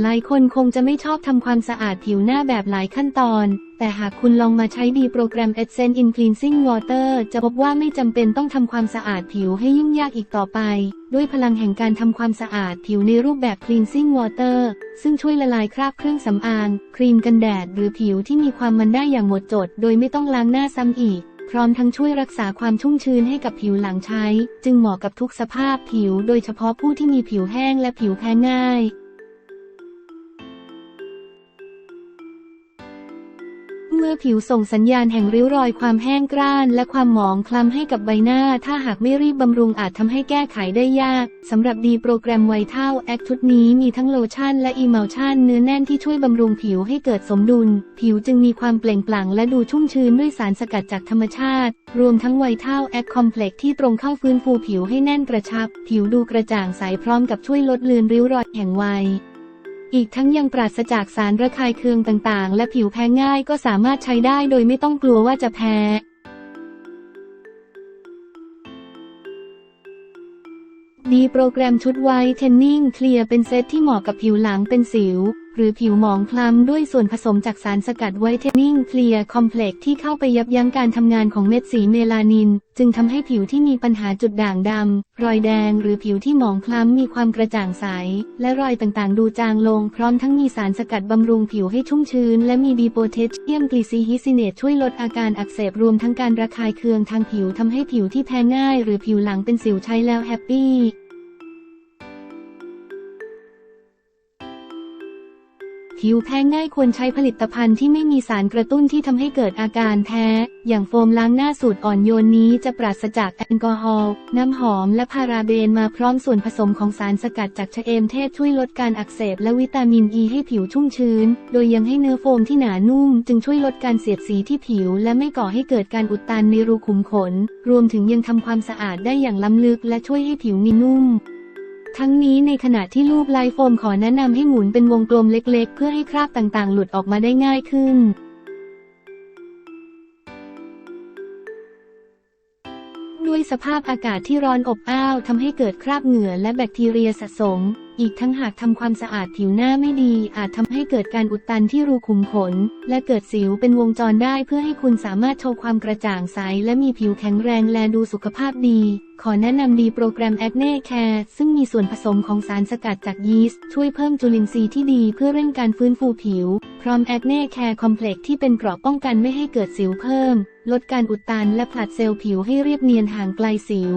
หลายคนคงจะไม่ชอบทำความสะอาดผิวหน้าแบบหลายขั้นตอน แต่หากคุณลองมาใช้ดีโปรแกรม Essence in Cleansing Water จะพบว่าไม่จำเป็นต้องทำความสะอาดผิวให้ยุ่งยากอีกต่อไป ด้วยพลังแห่งการทำความสะอาดผิวในรูปแบบ Cleansing Water ซึ่งช่วยละลายคราบเครื่องสำอาง ครีมกันแดด หรือผิวที่มีความมันได้อย่างหมดจด โดยไม่ต้องล้างหน้าซ้ำอีกพร้อมทั้งช่วยรักษาความชุ่มชื้นให้กับผิวหลังใช้ จึงเหมาะกับทุกสภาพผิว โดยเฉพาะผู้ที่มีผิวแห้งและผิวแพ้ง่าย เมื่อผิวส่งสัญญาณแห่งริ้วรอยความแห้งกร้านและความหมองคล้ำให้กับใบหน้า ถ้าหากไม่รีบบำรุงอาจทำให้แก้ไขได้ยากสำหรับดีโปรแกรมไวท์เท่าแอคชุดนี้มีทั้งโลชั่นและอีเมลชั่นเนื้อแน่นที่ช่วยบำรุงผิวให้เกิดสมดุล ผิวจึงมีความเปล่งปลั่งและดูชุ่มชื้นด้วยสารสกัดจากธรรมชาติ รวมทั้งไวท์เท่าแอคคอมเพล็กที่ตรงเข้าฟื้นฟูผิวให้แน่นกระชับ ผิวดูกระจ่างใสพร้อมกับช่วยลดเลือนริ้วรอยแห่งวัย อีกทั้งยังปราศจากสารระคายเคืองต่างๆ และผิวแพ้ง่ายก็สามารถใช้ได้โดยไม่ต้องกลัวว่าจะแพ้ดีโปรแกรมชุดไวท์เทนนิ่งเคลียร์เป็นเซตที่เหมาะกับผิวหลังเป็นสิว หรือผิวหมองคล้ำด้วยส่วนผสมจากสารสกัดไวท์เทนนิ่งเคลียร์คอมเพล็กที่เข้าไปยับยั้งการทำงานของเม็ดสีเมลานิน จึงทำให้ผิวที่มีปัญหาจุดด่างดำรอยแดง หรือผิวที่หมองคล้ำมีความกระจ่างใส และรอยต่างๆ ดูจางลง พร้อมทั้งมีสารสกัดบำรุงผิวให้ชุ่มชื้น และมีดีโพเทสเซียมกลีซีฮิซิเนตช่วยลดอาการอักเสบรวมทั้งการระคายเคืองทางผิวทำให้ผิวที่แพ้ง่าย หรือผิวหลังเป็นสิวใช้แล้วแฮปปี้ ผิวแพ้ง่ายควรใช้ผลิตภัณฑ์ที่ไม่มีสารกระตุ้นที่ทำให้เกิดอาการแพ้ อย่างโฟมล้างหน้าสูตรอ่อนโยนนี้จะปราศจากแอลกอฮอล์ น้ำหอมและพาราเบนมาพร้อมส่วนผสมของสารสกัดจากชะเอมเทศช่วยลดการอักเสบและวิตามินอ e ีให้ผิวชุ่มชื้น โดยยังให้เนื้อโฟมที่หนานุ่ม จึงช่วยลดการเสียดสีที่ผิว และไม่ก่อให้เกิดการอุดตันในรูขุมขน รวมถึงยังทำความสะอาดได้อย่างล้ำลึกและช่วยให้ผิวมีนุ่ม ทั้งนี้ในขณะที่รูปลายโฟมขอแนะนำให้หมุนเป็นวงกลมเล็กๆ เพื่อให้คราบต่างๆ หลุดออกมาได้ง่ายขึ้นด้วยสภาพอากาศที่ร้อนอบอ้าวทำให้เกิดคราบเหงื่อและแบคทีเรียสะสม อีกทั้งหากทำความสะอาดผิวหน้าไม่ดี อาจทำให้เกิดการอุดตันที่รูขุมขน และเกิดสิวเป็นวงจรได้เพื่อให้คุณสามารถโชว์ความกระจ่างใส และมีผิวแข็งแรงและดูสุขภาพดี ขอแนะนำดีโปรแกรม Acne Care ซึ่งมีส่วนผสมของสารสกัดจากยีสต์ช่วยเพิ่มจุลินทรีย์ที่ดีเพื่อเร่งการฟื้นฟูผิว พร้อม Acne Care Complex ที่เป็นเกราะป้องกันไม่ให้เกิดสิวเพิ่ม ลดการอุดตันและผลัดเซลล์ผิวให้เรียบเนียนห่างไกลสิว